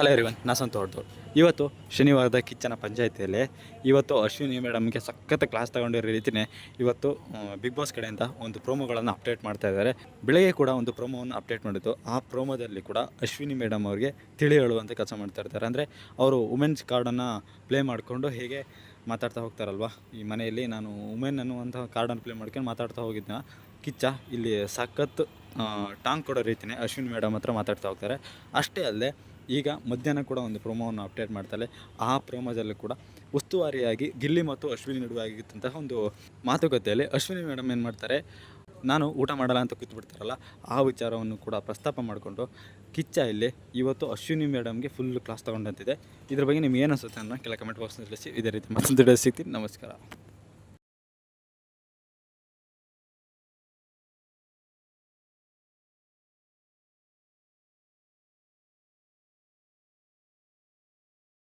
Hello ಇವನ್ ನಾ ಇವತ್ತು ಶನಿವಾರದ ಕಿಚ್ಚನ ಪಂಚಾಯತಿಯಲ್ಲಿ ಇವತ್ತು ಅಶ್ವಿನಿ ಮೇಡಮ್ಗೆ ಸಖತ್ ಕ್ಲಾಸ್ ತಗೊಂಡಿರೋ ರೀತಿಯೇ ಇವತ್ತು ಬಿಗ್ ಬಾಸ್ ಕಡೆಯಿಂದ ಒಂದು ಪ್ರೋಮೋಗಳನ್ನು ಅಪ್ಡೇಟ್ ಮಾಡ್ತಾ ಇದ್ದಾರೆ. ಬೆಳಗ್ಗೆ ಕೂಡ ಒಂದು ಪ್ರೋಮೋವನ್ನು ಅಪ್ಡೇಟ್ ಮಾಡಿದ್ದು. ಆ ಪ್ರೋಮೋದಲ್ಲಿ ಕೂಡ ಅಶ್ವಿನಿ ಮೇಡಮ್ ಅವರಿಗೆ ತಿಳಿ ಹೇಳುವಂಥ ಕೆಲಸ ಮಾಡ್ತಾ ಇರ್ತಾರೆ ಅಂದರೆ ಅವರು ವುಮೆನ್ಸ್ ಕಾರ್ಡನ್ನು ಪ್ಲೇ ಮಾಡಿಕೊಂಡು ಹೇಗೆ ಮಾತಾಡ್ತಾ ಹೋಗ್ತಾರಲ್ವ? ಈ ಮನೆಯಲ್ಲಿ ನಾನು ವುಮೆನ್ ಅನ್ನುವಂಥ ಕಾರ್ಡನ್ನು ಪ್ಲೇ ಮಾಡ್ಕೊಂಡು ಮಾತಾಡ್ತಾ ಹೋಗಿದ್ದ ಕಿಚ್ಚ ಇಲ್ಲಿ ಸಖತ್ ಟಾಂಗ್ ಕೊಡೋ ರೀತಿಯೇ ಅಶ್ವಿನಿ ಮೇಡಮ್ ಹತ್ರ ಮಾತಾಡ್ತಾ ಹೋಗ್ತಾರೆ. ಅಷ್ಟೇ ಅಲ್ಲದೆ ಈಗ ಮಧ್ಯಾಹ್ನ ಕೂಡ ಒಂದು ಪ್ರೋಮೋವನ್ನು ಅಪ್ಡೇಟ್ ಮಾಡ್ತಾರೆ ಆ ಪ್ರೋಮೋದಲ್ಲಿ ಕೂಡ ಉಸ್ತುವಾರಿಯಾಗಿ ಗಿಲ್ಲಿ ಮತ್ತು ಅಶ್ವಿನಿ ನಡುವೆ ಆಗಿದ್ದಂತಹ ಒಂದು ಮಾತುಕತೆಯಲ್ಲಿ ಅಶ್ವಿನಿ ಮೇಡಮ್ ಏನು ಮಾಡ್ತಾರೆ, ನಾನು ಊಟ ಮಾಡಲ್ಲ ಅಂತ ಕೂತ್ಬಿಡ್ತಾರಲ್ಲ, ಆ ವಿಚಾರವನ್ನು ಕೂಡ ಪ್ರಸ್ತಾಪ ಮಾಡಿಕೊಂಡು, ಕಿಚ್ಚ ಇಲ್ಲಿ ಇವತ್ತು ಅಶ್ವಿನಿ ಮೇಡಮ್ಗೆ ಫುಲ್ ಕ್ಲಾಸ್ ತೊಗೊಂಡಂತಿದೆ. ಇದ್ರ ಬಗ್ಗೆ ನಿಮ್ಗೆ ಏನು ಅನಿಸುತ್ತೆ ಅನ್ನೋ ಕೆಲ ಕಮೆಂಟ್ ಬಾಕ್ಸ್ನಲ್ಲಿ ತಿಳಿಸಿ ಇದೇ ರೀತಿ ಮತ್ತೊಂದು ಸಿಗ್ತೀನಿ ನಮಸ್ಕಾರ.